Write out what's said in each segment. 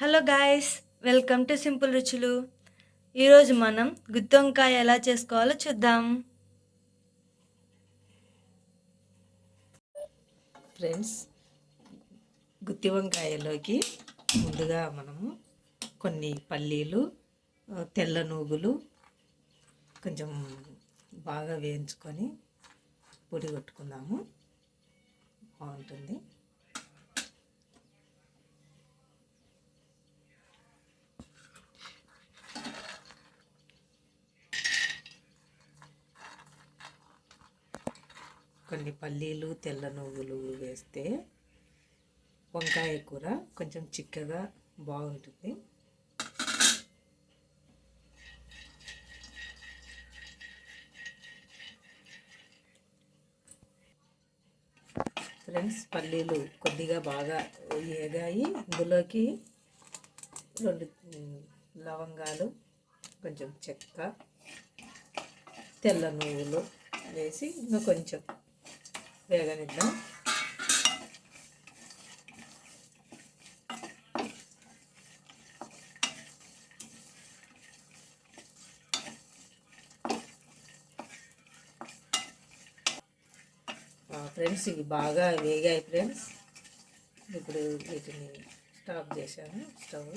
Hello guys welcome to simple Ruchulu. ఈరోజు మనం గుత్తి వంకాయ ఎలా చేసుకోవాలో చూద్దాం. ఫ్రెండ్స్ గుత్తి వంకాయలోకి ముందుగా మనము కొన్ని పల్లీలు తెల్ల నూగులు కొంచెం బాగా వేయించుకొని పొడి కొట్టుకుందాము. బాగుంటుంది. కొన్ని పల్లీలు తెల్ల నువ్వులు వేస్తే వంకాయ కూర కొంచెం చిక్కగా బాగుంటుంది. ఫ్రెండ్స్ పల్లీలు కొద్దిగా బాగా ఏగాయి. ఇందులోకి రెండు లవంగాలు కొంచెం చెక్క తెల్ల నువ్వులు వేసి ఇంకా కొంచెం వేగనిద్దాం. ఫ్రెండ్స్ ఇవి బాగా వేగాయి ఫ్రెండ్స్. ఇప్పుడు వీటిని స్టాప్ చేశాను స్టవ్.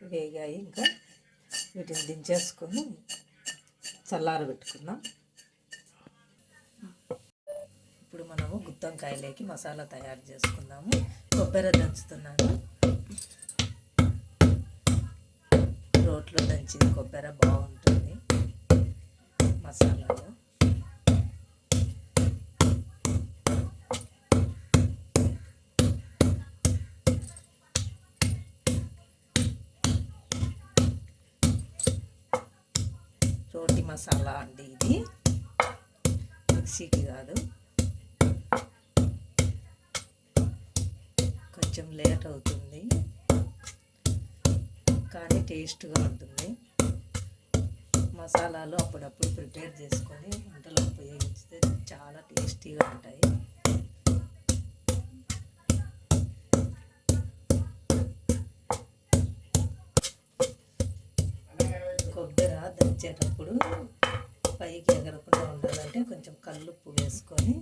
వేగాయి ఇంకా. వీటిని దించేసుకొని చల్లారబెట్టుకుందాం. ఇప్పుడు మనము గుత్తంకాయలోకి మసాలా తయారు చేసుకుందాము. కొబ్బరి దంచుతున్నాను. రోట్లో దంచిన కొబ్బరి బాగుంటుంది. మసాలాలో. రోటి మసాలా అండి ఇది. మిక్సీకి కాదు. కొంచెం లేట్ అవుతుంది. కానీ టేస్ట్గా ఉంటుంది. మసాలాలు అప్పుడప్పుడు ప్రిపేర్ చేసుకొని వంటలో ఉపయోగిస్తే చాలా టేస్టీగా ఉంటాయి. కొబ్బరి దంచేటప్పుడు పైకి ఎగరకుండా ఉండాలంటే కొంచెం కల్లుప్పు వేసుకొని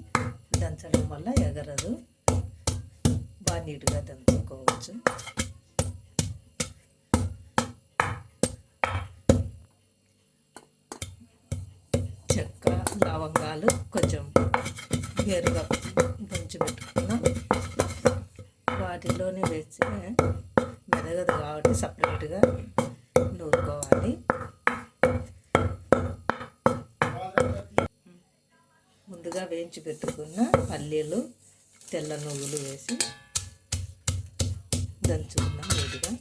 దంచడం వల్ల ఎగరదు. బాగా నీట్గా దంచుకోవచ్చు చెక్క లవంగాలు కొంచెం వేరుగా దంచి పెట్టుకున్నాం. వాటిలోనే వేసి మెదగదు కాబట్టి సపరేట్గా నూరుకోవాలి. ముందుగా వేయించి పెట్టుకున్న పల్లీలు తెల్ల నువ్వులు వేసి దంచుకున్నాం నీట్గా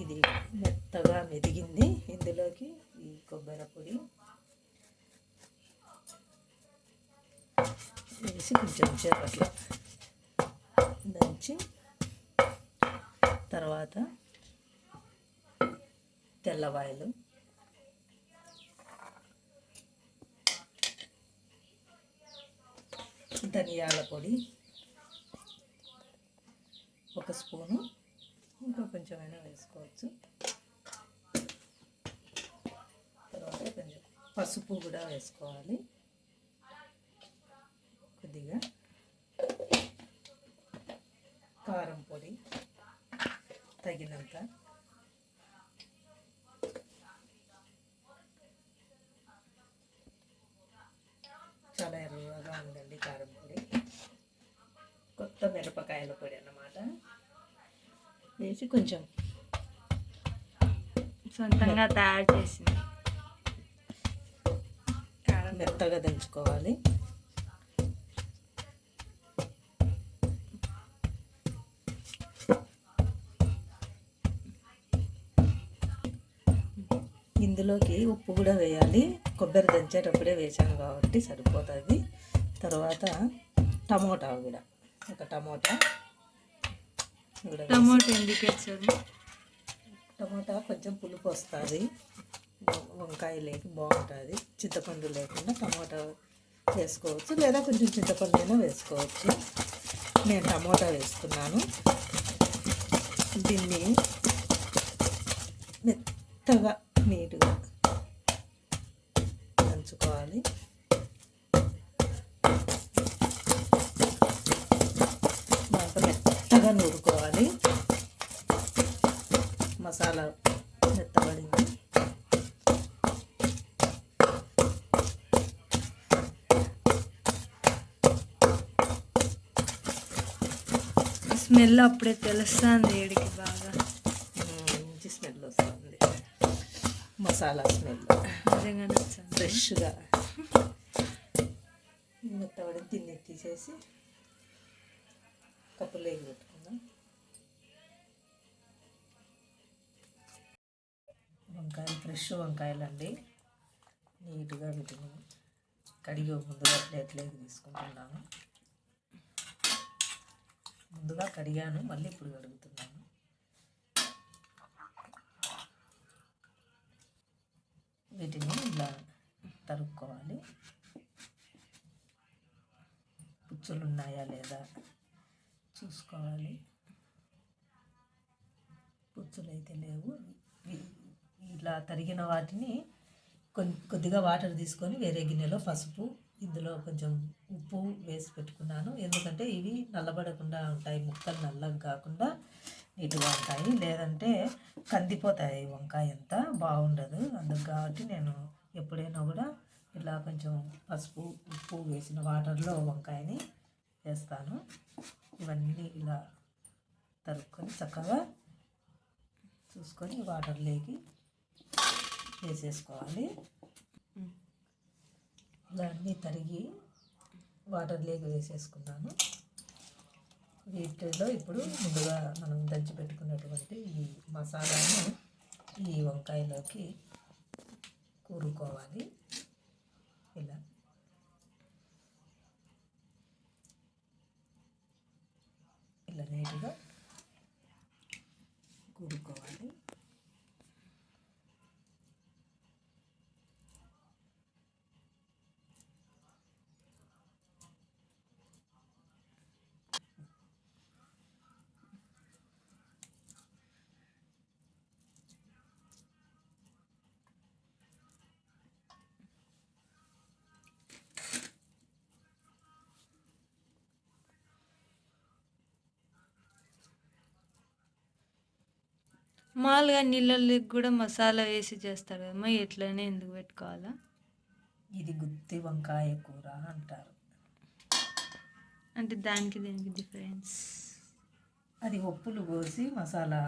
ఇది మెత్తగా మెదిగింది. ఇందులోకి ఈ కొబ్బరి పొడి వేసి కొంచెం సేపు అట్లా దంచి తర్వాత తెల్లవాయలు. ధనియాల పొడి. ఒక స్పూను. ఇంకా కొంచెం అయినా వేసుకోవచ్చు. తర్వాత కొంచెం పసుపు కూడా వేసుకోవాలి. కొద్దిగా కారం పొడి తగినంత. చాలా ఎర్రగా ఉందండి కారం పొడి. కొత్త మిరపకాయల పొడి అన్నమాట. వేసి కొంచెం సొంతంగా తయారు చేసింది మెత్తగా దంచుకోవాలి. ఇందులోకి ఉప్పు కూడా వేయాలి. కొబ్బరి దంచేటప్పుడే వేసాను కాబట్టి సరిపోతుంది. తర్వాత టమోటా కూడా ఒక టమోటా కూడా టమాటో ఎందుకు వేస్తారు టమోటా కొంచెం పులుపు వస్తుంది. వంకాయ లేక బాగుంటుంది. చింతపండు లేకుండా టమోటా వేసుకోవచ్చు. లేదా కొంచెం చింతపండు అయినా వేసుకోవచ్చు. నేను టమోటా వేసుకున్నాను. దీన్ని మెత్తగా నీట్గా దంచుకోవాలి. బాగా మెత్తగా నూరుకోవాలి. మసాలా మెత్తబడింది. స్మెల్ అప్పుడే తెలుస్తుంది ఏడికి బాగా మంచి స్మెల్ వస్తుంది మసాలా స్మెల్. ఫ్రెష్గా. మెత్తబడి తిన్ని తీసేసి కప్పులోకి పెట్టుకుందాం? వంకాయలు ఫ్రెష్ వంకాయలు అండి నీట్గా వీటిని కడిగి ముందుగా ప్లేట్లోకి తీసుకుంటున్నాను. ముందుగా కడిగాను మళ్ళీ ఇప్పుడు కడుగుతున్నాను. వీటిని ఇలా తరుక్కోవాలి. పుచ్చులు ఉన్నాయా లేదా చూసుకోవాలి. పుచ్చులు అయితే లేవు ఇలా తరిగిన వాటిని కొన్ కొద్దిగా వాటర్ తీసుకొని వేరే గిన్నెలో పసుపు ఇందులో కొంచెం ఉప్పు వేసి పెట్టుకున్నాను. ఎందుకంటే ఇవి నల్లబడకుండా ఉంటాయి. ముక్కలు నల్లగా కాకుండా నీట్గా ఉంటాయి లేదంటే కందిపోతాయి. వంకాయ అంతా బాగుండదు. అందుకు కాబట్టి నేను ఎప్పుడైనా కూడా ఇలా కొంచెం పసుపు ఉప్పు వేసిన వాటర్లో వంకాయని వేస్తాను. ఇవన్నీ ఇలా తరుక్కొని చక్కగా చూసుకొని వాటర్లోకి వేసేసుకోవాలి. ఇలా అన్నీ తరిగి వాటర్లోకి వేసేసుకున్నాను. వీటిలో ఇప్పుడు ముందుగా మనం దంచి పెట్టుకున్నటువంటి ఈ మసాలాను ఈ వంకాయలోకి కూరుకోవాలి. ఇలా. ఇలా నీట్గా కూరుకోవాలి. మామూలుగా నీళ్ళకి కూడా మసాలా వేసి చేస్తారు కదమ్మా ఇట్లనే ఎందుకు పెట్టుకోవాలా? ఇది గుత్తి వంకాయ కూర అంటారు. అంటే దానికి దీనికి డిఫరెన్స్? అది ఒప్పులు కోసి మసాలా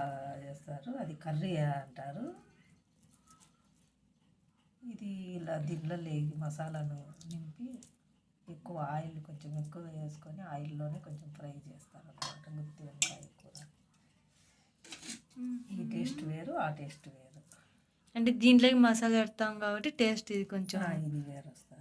చేస్తారు అది కర్రీ అంటారు. ఇది ఇలా లేగి మసాలాను నింపి ఎక్కువ ఆయిల్ కొంచెం ఎక్కువ వేసుకొని ఆయిల్లోనే కొంచెం ఫ్రై చేస్తారు అన్నమాట గుత్తి వంకాయ. ఈ టేస్ట్ వేరు ఆ టేస్ట్ వేరు. అంటే దీంట్లోకి మసాలా పెడతాం కాబట్టి టేస్ట్ ఇది కొంచెం ఇది వేరు వస్తుంది.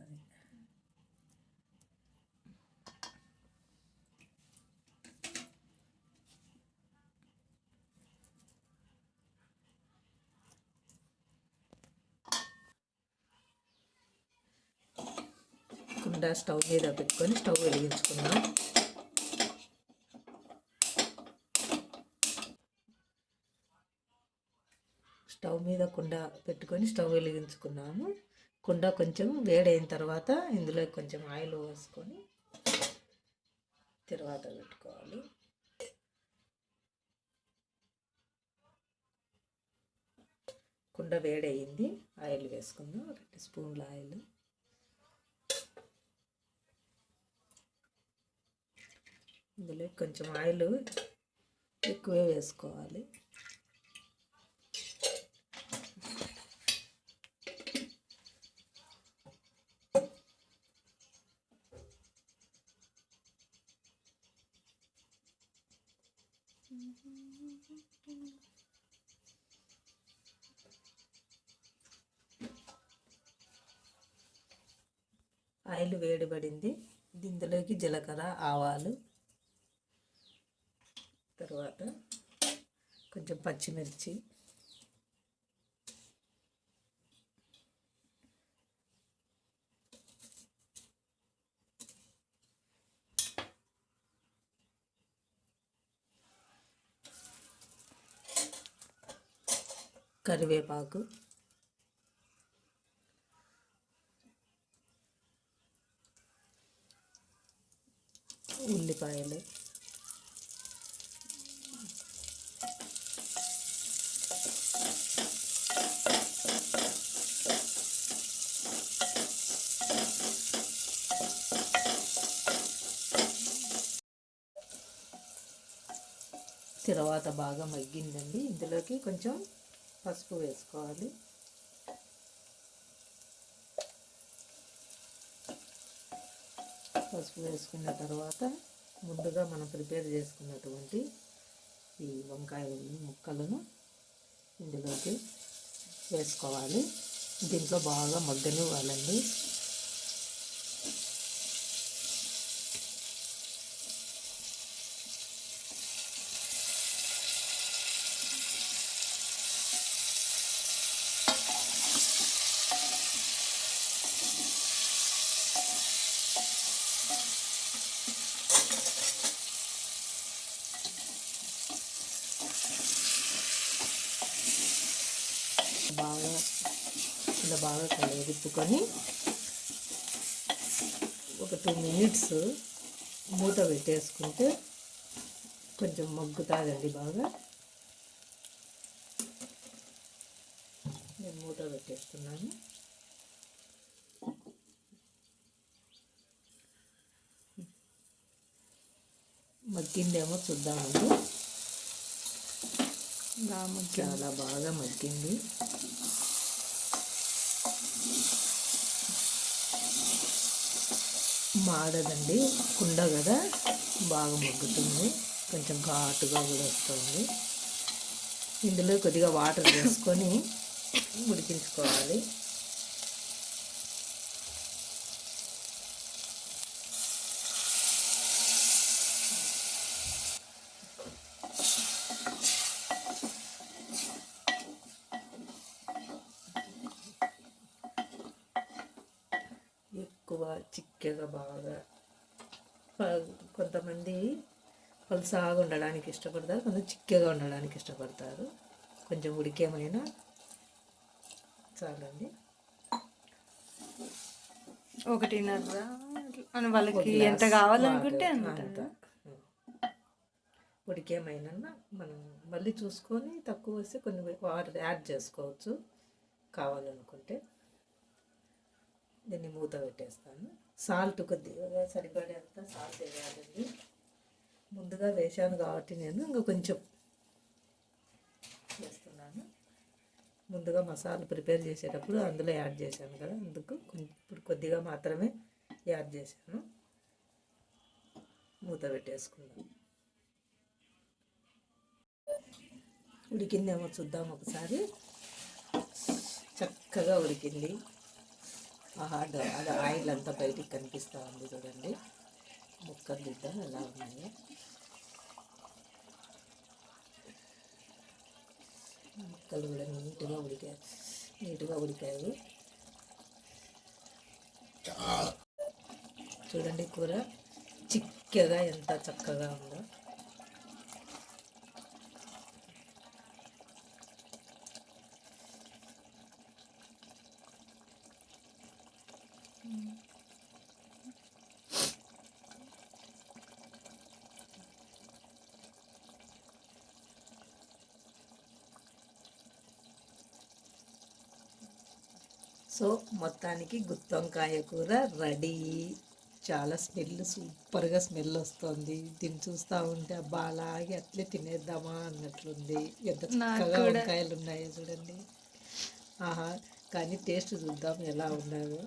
కుండ స్టవ్ మీద పెట్టుకొని స్టవ్ వెలిగించుకుందాం స్టవ్ మీద కుండ పెట్టుకొని స్టవ్ వెలిగించుకున్నాము. కుండ కొంచెం వేడైన తర్వాత ఇందులో కొంచెం ఆయిల్ వేసుకొని తర్వాత పెట్టుకోవాలి. కుండ వేడయింది. ఆయిల్ వేసుకుందాం. రెండు స్పూన్ల ఆయిల్. ఇందులో కొంచెం ఆయిల్ ఎక్కువే వేసుకోవాలి. ఆయిల్ వేడిపడింది. ఇందులోకి జీలకర్ర ఆవాలు తర్వాత కొంచెం పచ్చిమిర్చి కరివేపాకు ఉల్లిపాయలు. తర్వాత బాగా మగ్గిందండి. ఇందులోకి కొంచెం పసుపు వేసుకోవాలి. పసుపు వేసుకున్న తర్వాత ముందుగా మనం ప్రిపేర్ చేసుకున్నటువంటి ఈ వంకాయ ముక్కలను ఇందులోకి వేసుకోవాలి. దీంట్లో బాగా మగ్గనివ్వాలండి బాగా ఇలా బాగా కలగతిప్పుకొని ఒక టూ మినిట్స్ మూత పెట్టేసుకుంటే కొంచెం మగ్గుతాదండి బాగా. నేను మూత పెట్టేస్తున్నాను. మగ్గిందేమో చూద్దామండి. చాలా బాగా మగ్గింది. మాడదండి కుండ కదా బాగా మగ్గుతుంది. కొంచెం ఘాటుగా కూడా వస్తుంది. ఇందులో కొద్దిగా వాటర్ వేసుకొని ఉడికించుకోవాలి ఎక్కువ చిక్కగా బాగా కొంతమంది పలుసాగా ఉండడానికి ఇష్టపడతారు కొంచెం చిక్కగా ఉండడానికి ఇష్టపడతారు. కొంచెం ఉడికేమైనా చాలండి. ఒకటిన్నర అని వాళ్ళకి ఎంత కావాలనుకుంటే అంత. ఉడికేమైనా మనం మళ్ళీ చూసుకొని తక్కువ వస్తే కొన్ని వాటర్ యాడ్ చేసుకోవచ్చు కావాలనుకుంటే. దీన్ని మూత పెట్టేస్తాను. సాల్ట్ కొద్దిగా సరిపడేంత సాల్ట్ వేయాలండి. ముందుగా వేసాను కాబట్టి నేను ఇంకా కొంచెం వేస్తున్నాను. ముందుగా మసాలా ప్రిపేర్ చేసేటప్పుడు అందులో యాడ్ చేశాను కదా అందుకు ఇప్పుడు కొద్దిగా మాత్రమే యాడ్ చేశాను. మూత పెట్టేసుకుందాం. ఉడికిందేమో చూద్దాం ఒకసారి. చక్కగా ఉడికింది. ఆహా అది ఆయిల్ అంతా బయటికి కనిపిస్తూ ఉంది చూడండి. ముక్కలు దిద్దాం ఎలా ఉన్నాయో? ముక్కలు కూడా నీట్గా ఉడికాయి నీట్గా ఉడికాయి. చూడండి కూర చిక్కగా ఎంత చక్కగా ఉందో. సో మొత్తానికి గుత్తొంకాయ కూర రెడీ. చాలా స్మెల్ సూపర్గా స్మెల్ వస్తుంది. దీన్ని చూస్తూ ఉంటే అబ్బా అలాగే అట్లే తినేద్దామా అన్నట్లుంది. ఎంత చక్కగా వంకాయలు ఉన్నాయో చూడండి. ఆహా కానీ టేస్ట్ చూద్దాం ఎలా ఉన్నాయో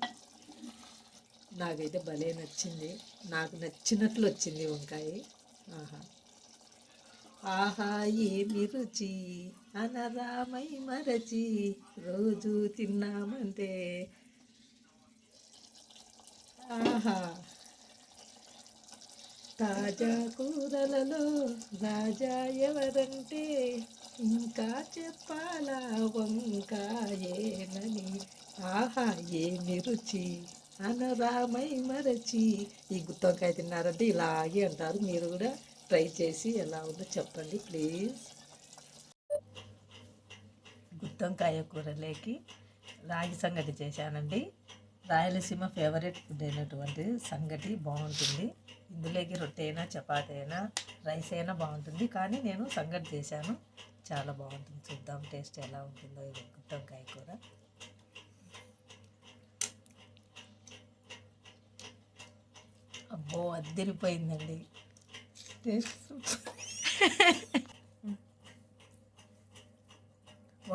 నాకైతే భలే నచ్చింది. నాకు నచ్చినట్లు వచ్చింది వంకాయ. ఆహా. ఆహా ఏమి రుచి. అనరామై మరచి రోజు తిన్నామంటే. ఆహా! తాజా కూరలలో రాజా ఎవరంటే ఇంకా చెప్పాలా వంకాయేనని. ఆహా! ఏమి రుచి? అనరామై మరచి ఈ గుత్తొంకాయ తిన్నారంటే ఇలాగే అంటారు. మీరు కూడా ట్రై చేసి ఎలా ఉందో చెప్పండి ప్లీజ్. గుత్తొంకాయ కూరలోకి రాగి సంగటి చేశానండి. రాయలసీమ ఫేవరెట్ ఫుడ్ అయినటువంటి సంగటి బాగుంటుంది. ఇందులోకి రొట్టె అయినా చపాతి అయినా రైస్ అయినా బాగుంటుంది. కానీ నేను సంగటి చేశాను. చాలా బాగుంటుంది. చూద్దాం టేస్ట్ ఎలా ఉంటుందో ఇది గుత్తొంకాయ కూర. అబ్బో అద్దరిపోయిందండి. టేస్ట్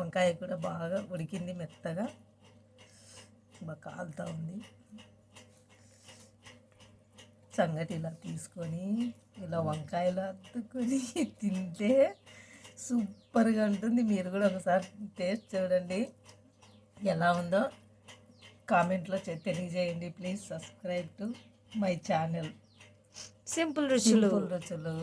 వంకాయ కూడా బాగా ఉడికింది మెత్తగా. బాగా కాలుతూ ఉంది. సంగటి ఇలా తీసుకొని ఇలా వంకాయలు అద్దుకొని తింటే సూపర్గా ఉంటుంది. మీరు కూడా ఒకసారి టేస్ట్ చూడండి. ఎలా ఉందో కామెంట్లో తెలియజేయండి. Please subscribe to my channel. Simple Ruchulu. Simple Ruchulu.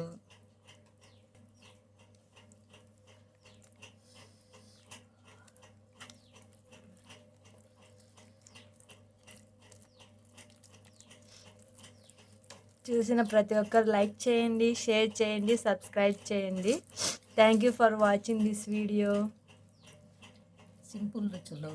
చూసిన ప్రతి ఒక్కరు లైక్ చేయండి షేర్ చేయండి సబ్స్క్రైబ్ చేయండి. Thank you for watching this video simple Ruchulu